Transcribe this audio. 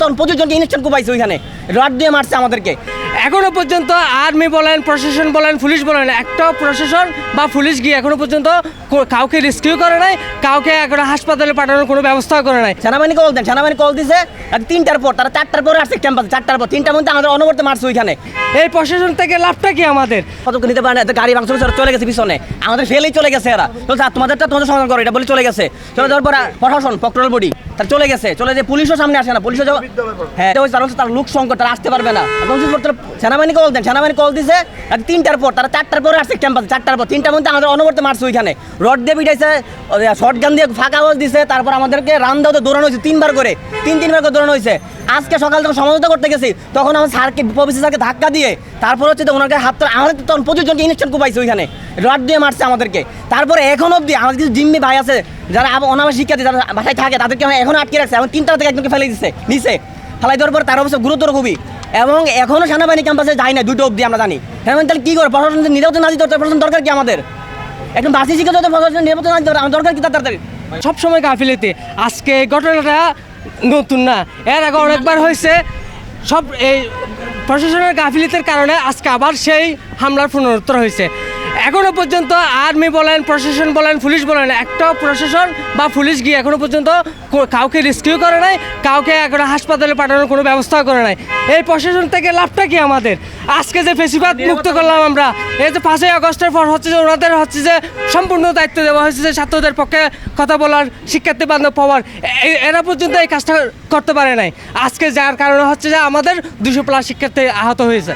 তখন প্রচুর জনকে ইনস্ট্যান্ট ওইখানে। রড দিয়ে মারছে আমাদেরকে। এখনও পর্যন্ত আর্মি বলেন প্রশাসন বলেন পুলিশ বলেন একটা প্রশাসন বা পুলিশ গিয়ে এখনও পর্যন্ত কাউকে রেস্কিউ করে নাই কাউকে এখন হাসপাতালে পাঠানোর কোনো ব্যবস্থা করে নাই। সেনাবাহিনী কল দেন সেনাবাহিনী কল দিছে তিনটার পর তারা চারটার পরে আসছে ক্যাম্পাসে চারটার পর তিনটার মধ্যে আমাদের অনবরত মারছে ওইখানে। এই প্রশাসন থেকে লাভটা কি আমাদের? কতক্ষণ নিতে পারে না গাড়ি মাংস চলে গেছে পিছনে। আমাদের ফেলেই চলে গেছে এরা। তো তোমাদেরটা তোমাদের সমাধান করো এটা বলে চলে গেছে। চলে যাওয়ার পর প্রশাসন পক্টরাল বডি তার চলে গেছে। চলে যে পুলিশও সামনে আসে না পুলিশও হ্যাঁ তার লোক সংকট তারা আসতে পারবে না। সেনাবাহিনী কল দেন, সেনাবাহিনী কল দিছে তিনটার পর, তারা চারটার পরে আসছে ক্যাম্পাসে চারটার পর, তিনটার মধ্যে আমাদের অনবরত মারছে ওইখানে। রড দিয়ে পিটাইছে শর্ট গান দিয়ে ফাঁকা আওয়াজ দিছে, তারপর আমাদেরকে রান দাওতে দৌড়ানো হয়েছে, তিনবার করে, তিন, তিনবার করে দৌড়ানো হয়েছে। আজকে সকাল যখন সমঝোতা করতে গেছি, তখন আমার স্যারকে প্রফেসর স্যারকে ধাক্কা দিয়ে, তারপর হচ্ছে ওনাকে হাত আমাদের তখন পঁচিশ জনকে ইনস্ট্যান্ট কোপাইছে ওইখানে রড দিয়ে মারছে আমাদেরকে। তারপরে এখন অবধি আমাদের কিছু জিম্মি ভাই আছে, যারা অনাবাস শিক্ষার্থী, যারা বাসায় থাকে, তাদেরকে এখনও আটকে রাখছে এখন তিনটা থেকে একজনকে ফেলে দিচ্ছে নিচে ফেলাই দেওয়ার পর তার অবস্থা গুরুতর খুবই। এবং এখনও সেনাবাহিনী ক্যাম্পাসে যায় না দুটো অবধি, আমরা জানি। হ্যাঁ তাহলে কি করে? প্রশাসন নিরাপত্তা না দিতে প্রশাসন দরকার কি আমাদের? একদম বাসি শিক্ষা হতে প্রশাসন নিরাপত্তা না দিতে দরকার কি তাড়াতাড়ি? সবসময় গাফিলিতে। আজকে ঘটনাটা নতুন না। এর আগে অনেকবার হয়েছে। সব এই প্রশাসনের গাফিলিতের কারণে আজকে আবার সেই হামলার পুনরুত্তর হয়েছে। এখনও পর্যন্ত আর্মি বলেন, প্রশাসন বলেন, পুলিশ বলেন একটা প্রশাসন বা পুলিশ গিয়ে এখনও পর্যন্ত কাউকে রেস্কিউ করে নাই, কাউকে এখন হাসপাতালে পাঠানোর কোনো ব্যবস্থা করে নাই। এই প্রশাসন থেকে লাভটা কি আমাদের? আজকে যে ফেসিবাদ মুক্ত করলাম আমরা, এই যে পাঁচই আগস্টের পর হচ্ছে যে, ওনাদের হচ্ছে যে সম্পূর্ণ দায়িত্ব দেওয়া হয়েছে যে ছাত্রদের পক্ষে কথা বলার, শিক্ষার্থী বান্ধব পাওয়ার এরা পর্যন্ত এই কাজটা করতে পারে নাই। আজকে যার কারণে হচ্ছে যে আমাদের দুশো প্লাস শিক্ষার্থী আহত হয়েছে।